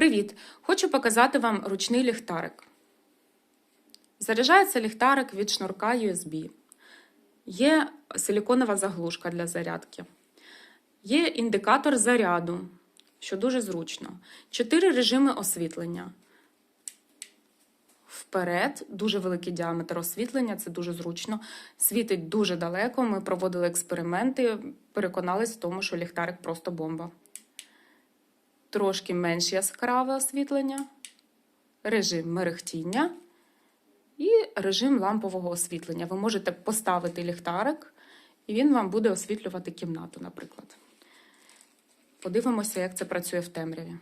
Привіт! Хочу показати вам ручний ліхтарик. Заряджається ліхтарик від шнурка USB. Є силіконова заглушка для зарядки. Є індикатор заряду, що дуже зручно. Чотири режими освітлення. Вперед, дуже великий діаметр освітлення, це дуже зручно. Світить дуже далеко. Ми проводили експерименти, переконались в тому, що ліхтарик просто бомба. Трошки менш яскраве освітлення, режим мерехтіння і режим лампового освітлення. Ви можете поставити ліхтарик, і він вам буде освітлювати кімнату, наприклад. Подивимося, як це працює в темряві.